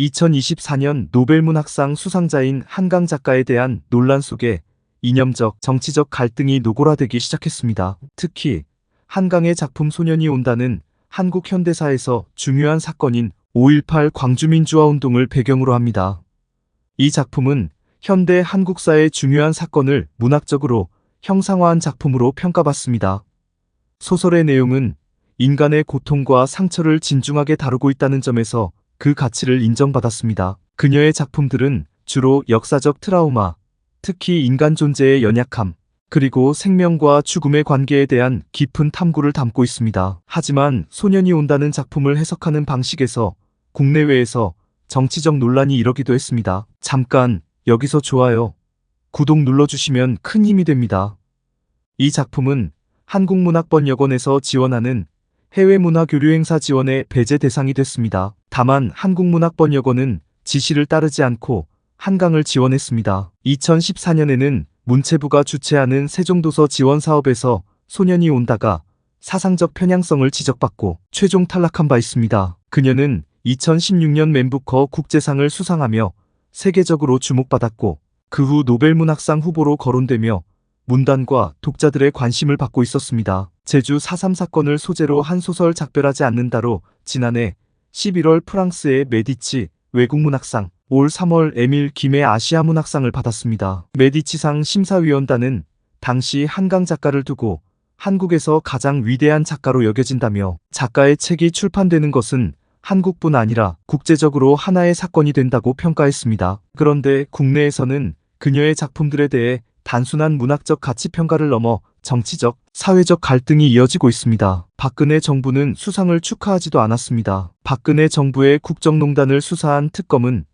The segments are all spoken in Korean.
2024년 노벨문학상 수상자인 한강 작가에 대한 논란 속에 이념적, 정치적 갈등이 노골화되기 시작했습니다. 특히 한강의 작품 소년이 온다는 한국 현대사에서 중요한 사건인 5.18 광주민주화 운동을 배경으로 합니다. 이 작품은 현대 한국사의 중요한 사건을 문학적으로 형상화한 작품으로 평가받습니다. 소설의 내용은 인간의 고통과 상처를 진중하게 다루고 있다는 점에서 그 가치를 인정받았습니다. 그녀의 작품들은 주로 역사적 트라우마, 특히 인간 존재의 연약함, 그리고 생명과 죽음의 관계에 대한 깊은 탐구를 담고 있습니다. 하지만 소년이 온다는 작품을 해석하는 방식에서 국내외에서 정치적 논란이 일어기도 했습니다. 잠깐 여기서 좋아요, 구독 눌러주시면 큰 힘이 됩니다. 이 작품은 한국문학번역원에서 지원하는 해외 문화 교류 행사 지원의 배제 대상이 됐습니다. 다만 한국문학번역원은 지시를 따르지 않고 한강을 지원했습니다. 2014년에는 문체부가 주최하는 세종도서 지원 사업에서 소년이 온다가 사상적 편향성을 지적받고 최종 탈락한 바 있습니다. 그녀는 2016년 맨부커 국제상을 수상하며 세계적으로 주목받았고 그 후 노벨문학상 후보로 거론되며 문단과 독자들의 관심을 받고 있었습니다. 제주 4.3 사건을 소재로 한 소설 작별하지 않는다로 지난해 11월 프랑스의 메디치 외국문학상, 올 3월 에밀 김의 아시아 문학상을 받았습니다. 메디치상 심사위원단은 당시 한강 작가를 두고 한국에서 가장 위대한 작가로 여겨진다며 작가의 책이 출판되는 것은 한국뿐 아니라 국제적으로 하나의 사건이 된다고 평가했습니다. 그런데 국내에서는 그녀의 작품들에 대해 단순한 문학적 가치 평가를 넘어 정치적, 사회적 갈등이 이어지고 있습니다. 박근혜 정부는 수상을 축하하지도 않았습니다. 박근혜 정부의 국정농단을 수사한 특검은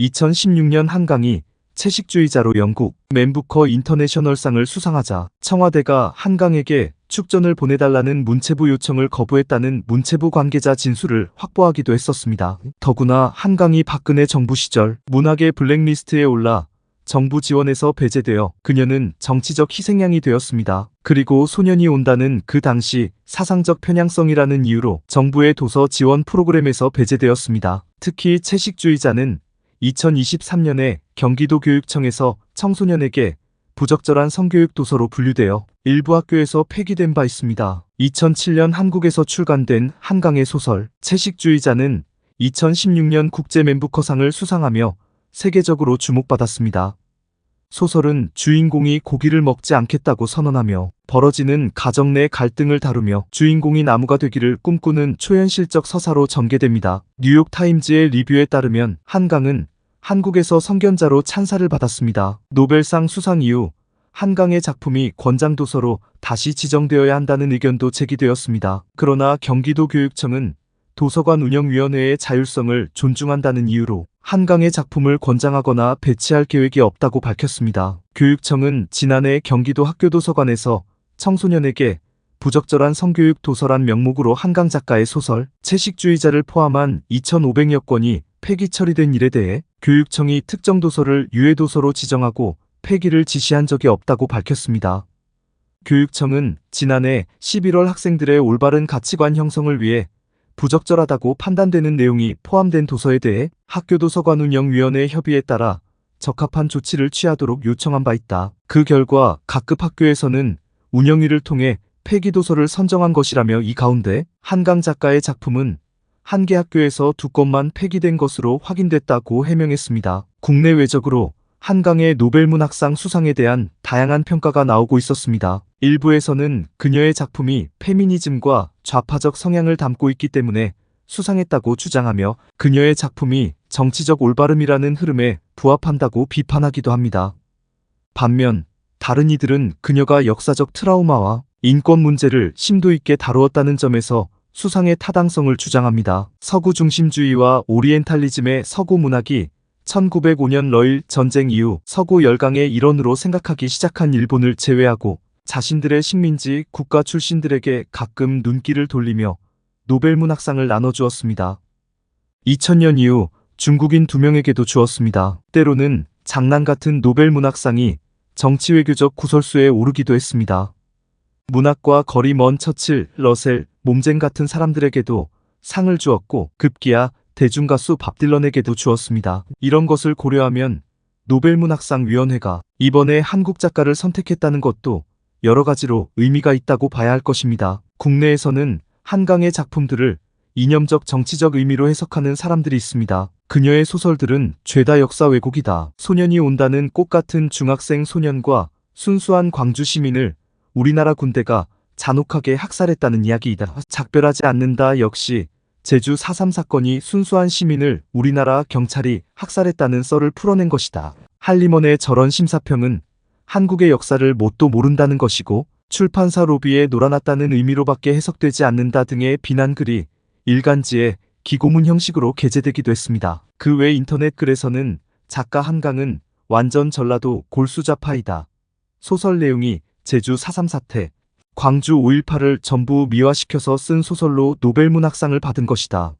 2016년 한강이 채식주의자로 영국 맨부커 인터내셔널상을 수상하자 청와대가 한강에게 축전을 보내달라는 문체부 요청을 거부했다는 문체부 관계자 진술을 확보하기도 했었습니다. 더구나 한강이 박근혜 정부 시절 문학의 블랙리스트에 올라 정부 지원에서 배제되어 그녀는 정치적 희생양이 되었습니다. 그리고 소년이 온다는 그 당시 사상적 편향성이라는 이유로 정부의 도서 지원 프로그램에서 배제되었습니다. 특히 채식주의자는 2023년에 경기도 교육청에서 청소년에게 부적절한 성교육 도서로 분류되어 일부 학교에서 폐기된 바 있습니다. 2007년 한국에서 출간된 한강의 소설 채식주의자는 2016년 국제 맨부커상을 수상하며 세계적으로 주목받았습니다. 소설은 주인공이 고기를 먹지 않겠다고 선언하며 벌어지는 가정 내 갈등을 다루며 주인공이 나무가 되기를 꿈꾸는 초현실적 서사로 전개됩니다. 뉴욕 타임즈의 리뷰에 따르면 한강은 한국에서 성견자로 찬사를 받았습니다. 노벨상 수상 이후 한강의 작품이 권장도서로 다시 지정되어야 한다는 의견도 제기되었습니다. 그러나 경기도 교육청은 도서관 운영위원회의 자율성을 존중한다는 이유로 한강의 작품을 권장하거나 배치할 계획이 없다고 밝혔습니다. 교육청은 지난해 경기도 학교도서관에서 청소년에게 부적절한 성교육 도서란 명목으로 한강 작가의 소설 채식주의자를 포함한 2,500여 건이 폐기 처리된 일에 대해 교육청이 특정 도서를 유해도서로 지정하고 폐기를 지시한 적이 없다고 밝혔습니다. 교육청은 지난해 11월 학생들의 올바른 가치관 형성을 위해 부적절하다고 판단되는 내용이 포함된 도서에 대해 학교도서관 운영위원회 협의에 따라 적합한 조치를 취하도록 요청한 바 있다. 그 결과 각급 학교에서는 운영위를 통해 폐기도서를 선정한 것이라며 이 가운데 한강 작가의 작품은 한 개 학교에서 두 건만 폐기된 것으로 확인됐다고 해명했습니다. 국내외적으로 한강의 노벨문학상 수상에 대한 다양한 평가가 나오고 있었습니다. 일부에서는 그녀의 작품이 페미니즘과 좌파적 성향을 담고 있기 때문에 수상했다고 주장하며 그녀의 작품이 정치적 올바름이라는 흐름에 부합한다고 비판하기도 합니다. 반면 다른 이들은 그녀가 역사적 트라우마와 인권 문제를 심도 있게 다루었다는 점에서 수상의 타당성을 주장합니다. 서구 중심주의와 오리엔탈리즘의 서구 문학이 1905년 러일 전쟁 이후 서구 열강의 일원으로 생각하기 시작한 일본을 제외하고 자신들의 식민지 국가 출신들에게 가끔 눈길을 돌리며 노벨문학상을 나눠주었습니다. 2000년 이후 중국인 두 명에게도 주었습니다. 때로는 장난 같은 노벨문학상이 정치외교적 구설수에 오르기도 했습니다. 문학과 거리 먼 처칠, 러셀, 몸쟁 같은 사람들에게도 상을 주었고 급기야 대중가수 밥 딜런에게도 주었습니다. 이런 것을 고려하면 노벨문학상위원회가 이번에 한국 작가를 선택했다는 것도 여러 가지로 의미가 있다고 봐야 할 것입니다. 국내에서는 한강의 작품들을 이념적 정치적 의미로 해석하는 사람들이 있습니다. 그녀의 소설들은 죄다 역사 왜곡이다. 소년이 온다는 꽃 같은 중학생 소년과 순수한 광주 시민을 우리나라 군대가 잔혹하게 학살했다는 이야기이다. 작별하지 않는다 역시 제주 4.3 사건이 순수한 시민을 우리나라 경찰이 학살했다는 썰을 풀어낸 것이다. 할리먼의 저런 심사평은 한국의 역사를 뭣도 모른다는 것이고 출판사 로비에 놀아났다는 의미로밖에 해석되지 않는다 등의 비난글이 일간지에 기고문 형식으로 게재되기도 했습니다. 그 외 인터넷 글에서는 작가 한강은 완전 전라도 골수자파이다. 소설 내용이 제주 4.3 사태, 광주 5.18을 전부 미화시켜서 쓴 소설로 노벨문학상을 받은 것이다.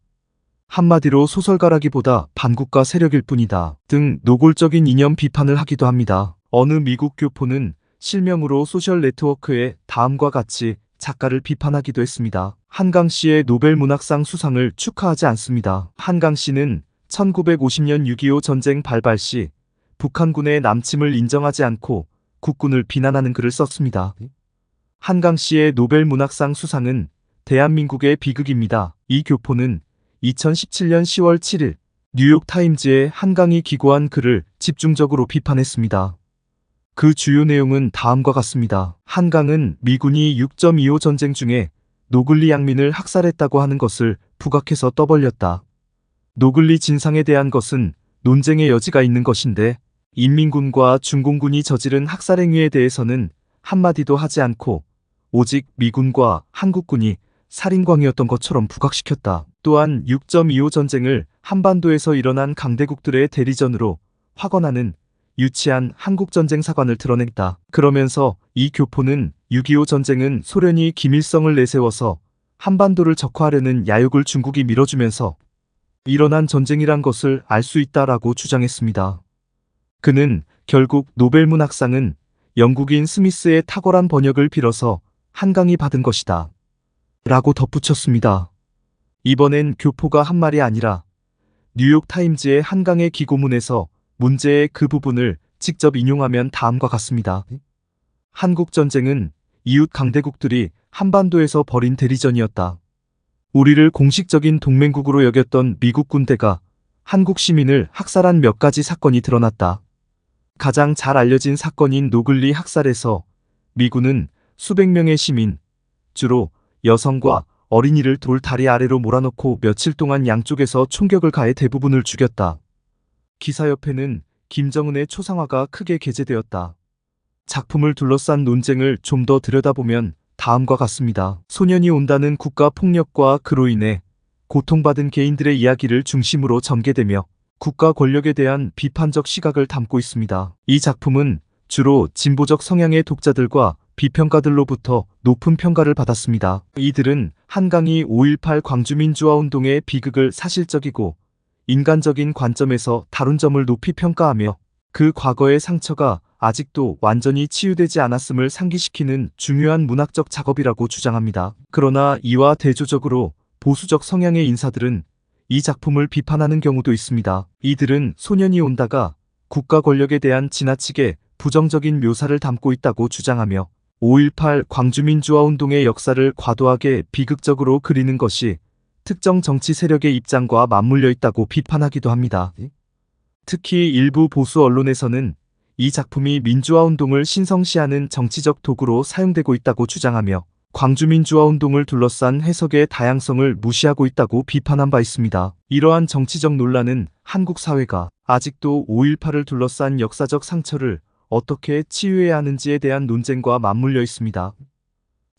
한마디로 소설가라기보다 반국가 세력일 뿐이다. 등 노골적인 이념 비판을 하기도 합니다. 어느 미국 교포는 실명으로 소셜 네트워크에 다음과 같이 작가를 비판하기도 했습니다. 한강 씨의 노벨문학상 수상을 축하하지 않습니다. 한강 씨는 1950년 6.25 전쟁 발발 시 북한군의 남침을 인정하지 않고 국군을 비난하는 글을 썼습니다. 한강 씨의 노벨 문학상 수상은 대한민국의 비극입니다. 이 교포는 2017년 10월 7일 뉴욕타임즈에 한강이 기고한 글을 집중적으로 비판했습니다. 그 주요 내용은 다음과 같습니다. 한강은 미군이 6.25 전쟁 중에 노글리 양민을 학살했다고 하는 것을 부각해서 떠벌렸다. 노글리 진상에 대한 것은 논쟁의 여지가 있는 것인데 인민군과 중공군이 저지른 학살 행위에 대해서는 한마디도 하지 않고 오직 미군과 한국군이 살인광이었던 것처럼 부각시켰다. 또한 6.25 전쟁을 한반도에서 일어난 강대국들의 대리전으로 확언하는 유치한 한국전쟁 사관을 드러냈다. 그러면서 이 교포는 6.25 전쟁은 소련이 김일성을 내세워서 한반도를 적화하려는 야욕을 중국이 밀어주면서 일어난 전쟁이란 것을 알 수 있다라고 주장했습니다. 그는 결국 노벨문학상은 영국인 스미스의 탁월한 번역을 빌어서 한강이 받은 것이다. 라고 덧붙였습니다. 이번엔 교포가 한 말이 아니라 뉴욕타임즈의 한강의 기고문에서 문제의 그 부분을 직접 인용하면 다음과 같습니다. 한국전쟁은 이웃 강대국들이 한반도에서 벌인 대리전이었다. 우리를 공식적인 동맹국으로 여겼던 미국 군대가 한국 시민을 학살한 몇 가지 사건이 드러났다. 가장 잘 알려진 사건인 노글리 학살에서 미군은 수백 명의 시민, 주로 여성과 어린이를 돌 다리 아래로 몰아넣고 며칠 동안 양쪽에서 총격을 가해 대부분을 죽였다. 기사 옆에는 김정은의 초상화가 크게 게재되었다. 작품을 둘러싼 논쟁을 좀 더 들여다보면 다음과 같습니다. 소년이 온다는 국가 폭력과 그로 인해 고통받은 개인들의 이야기를 중심으로 전개되며 국가 권력에 대한 비판적 시각을 담고 있습니다. 이 작품은 주로 진보적 성향의 독자들과 비평가들로부터 높은 평가를 받았습니다. 이들은 한강이 5.18 광주민주화운동의 비극을 사실적이고 인간적인 관점에서 다룬 점을 높이 평가하며 그 과거의 상처가 아직도 완전히 치유되지 않았음을 상기시키는 중요한 문학적 작업이라고 주장합니다. 그러나 이와 대조적으로 보수적 성향의 인사들은 이 작품을 비판하는 경우도 있습니다. 이들은 소년이 온다가 국가 권력에 대한 지나치게 부정적인 묘사를 담고 있다고 주장하며 5.18 광주민주화 운동의 역사를 과도하게 비극적으로 그리는 것이 특정 정치 세력의 입장과 맞물려 있다고 비판하기도 합니다. 특히 일부 보수 언론에서는 이 작품이 민주화 운동을 신성시하는 정치적 도구로 사용되고 있다고 주장하며 광주민주화 운동을 둘러싼 해석의 다양성을 무시하고 있다고 비판한 바 있습니다. 이러한 정치적 논란은 한국 사회가 아직도 5.18을 둘러싼 역사적 상처를 어떻게 치유해야 하는지에 대한 논쟁과 맞물려 있습니다.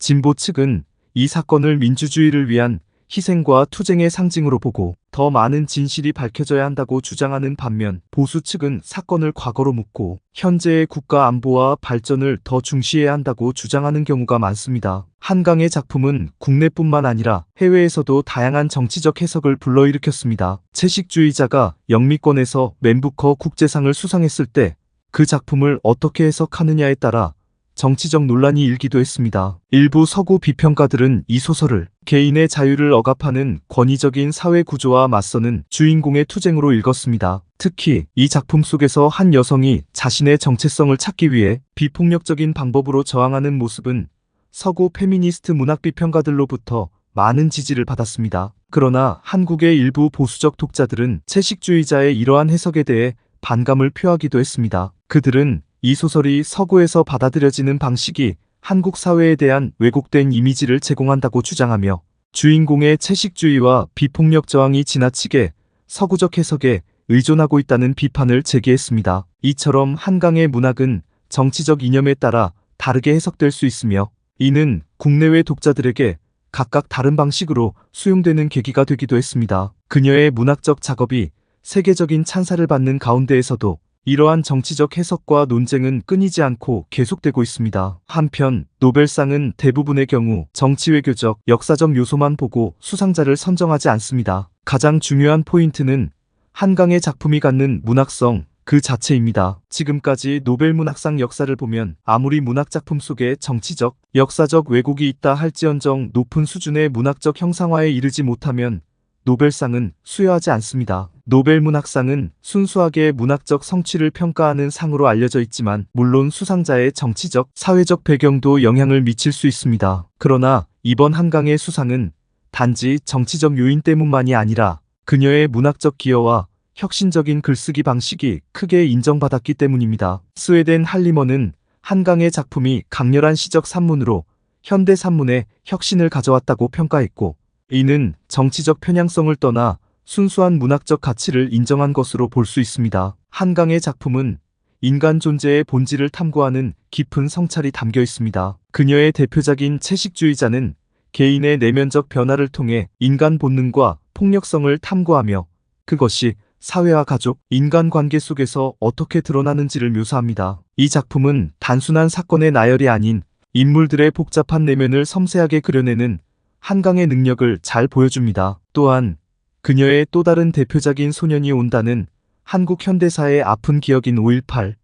진보 측은 이 사건을 민주주의를 위한 희생과 투쟁의 상징으로 보고 더 많은 진실이 밝혀져야 한다고 주장하는 반면 보수 측은 사건을 과거로 묻고 현재의 국가 안보와 발전을 더 중시해야 한다고 주장하는 경우가 많습니다. 한강의 작품은 국내뿐만 아니라 해외에서도 다양한 정치적 해석을 불러일으켰습니다. 채식주의자가 영미권에서 맨부커 국제상을 수상했을 때 그 작품을 어떻게 해석하느냐에 따라 정치적 논란이 일기도 했습니다. 일부 서구 비평가들은 이 소설을 개인의 자유를 억압하는 권위적인 사회 구조와 맞서는 주인공의 투쟁으로 읽었습니다. 특히 이 작품 속에서 한 여성이 자신의 정체성을 찾기 위해 비폭력적인 방법으로 저항하는 모습은 서구 페미니스트 문학 비평가들로부터 많은 지지를 받았습니다. 그러나 한국의 일부 보수적 독자들은 채식주의자의 이러한 해석에 대해 반감을 표하기도 했습니다. 그들은 이 소설이 서구에서 받아들여지는 방식이 한국 사회에 대한 왜곡된 이미지를 제공한다고 주장하며 주인공의 채식주의와 비폭력 저항이 지나치게 서구적 해석에 의존하고 있다는 비판을 제기했습니다. 이처럼 한강의 문학은 정치적 이념에 따라 다르게 해석될 수 있으며 이는 국내외 독자들에게 각각 다른 방식으로 수용되는 계기가 되기도 했습니다. 그녀의 문학적 작업이 세계적인 찬사를 받는 가운데에서도 이러한 정치적 해석과 논쟁은 끊이지 않고 계속되고 있습니다. 한편 노벨상은 대부분의 경우 정치외교적, 역사적 요소만 보고 수상자를 선정하지 않습니다. 가장 중요한 포인트는 한강의 작품이 갖는 문학성, 그 자체입니다. 지금까지 노벨 문학상 역사를 보면 아무리 문학작품 속에 정치적, 역사적 왜곡이 있다 할지언정 높은 수준의 문학적 형상화에 이르지 못하면 노벨상은 수여하지 않습니다. 노벨 문학상은 순수하게 문학적 성취를 평가하는 상으로 알려져 있지만 물론 수상자의 정치적, 사회적 배경도 영향을 미칠 수 있습니다. 그러나 이번 한강의 수상은 단지 정치적 요인 때문만이 아니라 그녀의 문학적 기여와 혁신적인 글쓰기 방식이 크게 인정받았기 때문입니다. 스웨덴 할리먼은 한강의 작품이 강렬한 시적 산문으로 현대 산문에 혁신을 가져왔다고 평가했고 이는 정치적 편향성을 떠나 순수한 문학적 가치를 인정한 것으로 볼 수 있습니다. 한강의 작품은 인간 존재의 본질을 탐구하는 깊은 성찰이 담겨 있습니다. 그녀의 대표작인 채식주의자는 개인의 내면적 변화를 통해 인간 본능과 폭력성을 탐구하며 그것이 사회와 가족, 인간관계 속에서 어떻게 드러나는지를 묘사합니다. 이 작품은 단순한 사건의 나열이 아닌 인물들의 복잡한 내면을 섬세하게 그려내는 한강의 능력을 잘 보여줍니다. 또한 그녀의 또 다른 대표작인 소년이 온다는 한국 현대사의 아픈 기억인 5.18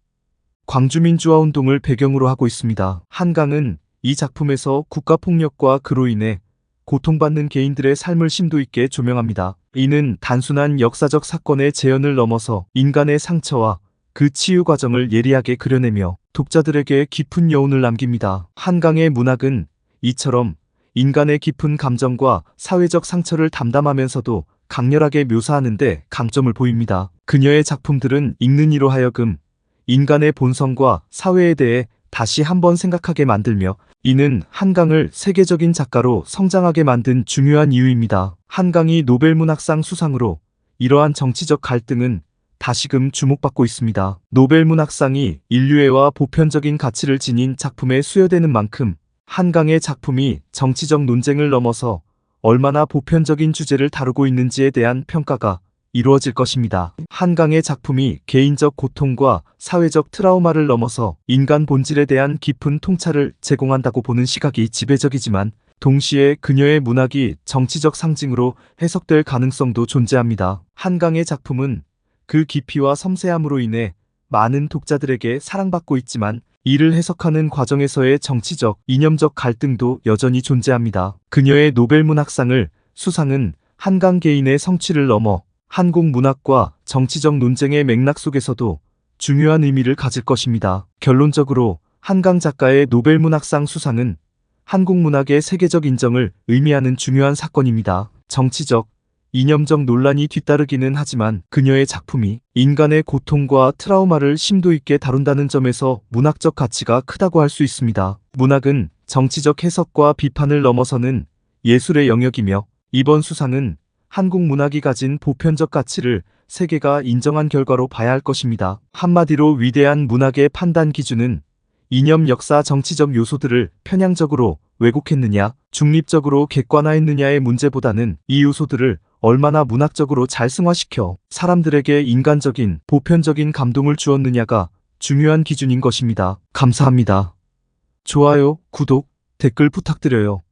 광주민주화 운동을 배경으로 하고 있습니다. 한강은 이 작품에서 국가폭력과 그로 인해 고통받는 개인들의 삶을 심도 있게 조명합니다. 이는 단순한 역사적 사건의 재현을 넘어서 인간의 상처와 그 치유 과정을 예리하게 그려내며 독자들에게 깊은 여운을 남깁니다. 한강의 문학은 이처럼 인간의 깊은 감정과 사회적 상처를 담담하면서도 강렬하게 묘사하는데 강점을 보입니다. 그녀의 작품들은 읽는 이로 하여금 인간의 본성과 사회에 대해 다시 한번 생각하게 만들며 이는 한강을 세계적인 작가로 성장하게 만든 중요한 이유입니다. 한강이 노벨문학상 수상으로 이러한 정치적 갈등은 다시금 주목받고 있습니다. 노벨문학상이 인류애와 보편적인 가치를 지닌 작품에 수여되는 만큼 한강의 작품이 정치적 논쟁을 넘어서 얼마나 보편적인 주제를 다루고 있는지에 대한 평가가 이루어질 것입니다. 한강의 작품이 개인적 고통과 사회적 트라우마를 넘어서 인간 본질에 대한 깊은 통찰을 제공한다고 보는 시각이 지배적이지만 동시에 그녀의 문학이 정치적 상징으로 해석될 가능성도 존재합니다. 한강의 작품은 그 깊이와 섬세함으로 인해 많은 독자들에게 사랑받고 있지만 이를 해석하는 과정에서의 정치적, 이념적 갈등도 여전히 존재합니다. 그녀의 노벨문학상을 수상은 한강 개인의 성취를 넘어 한국 문학과 정치적 논쟁의 맥락 속에서도 중요한 의미를 가질 것입니다. 결론적으로 한강 작가의 노벨문학상 수상은 한국 문학의 세계적 인정을 의미하는 중요한 사건입니다. 정치적, 이념적 논란이 뒤따르기는 하지만 그녀의 작품이 인간의 고통과 트라우마를 심도 있게 다룬다는 점에서 문학적 가치가 크다고 할 수 있습니다. 문학은 정치적 해석과 비판을 넘어서는 예술의 영역이며 이번 수상은 한국 문학이 가진 보편적 가치를 세계가 인정한 결과로 봐야 할 것입니다. 한마디로 위대한 문학의 판단 기준은 이념 역사 정치적 요소들을 편향적으로 왜곡했느냐, 중립적으로 객관화했느냐의 문제보다는 이 요소들을 얼마나 문학적으로 잘 승화시켜 사람들에게 인간적인, 보편적인 감동을 주었느냐가 중요한 기준인 것입니다. 감사합니다. 좋아요, 구독, 댓글 부탁드려요.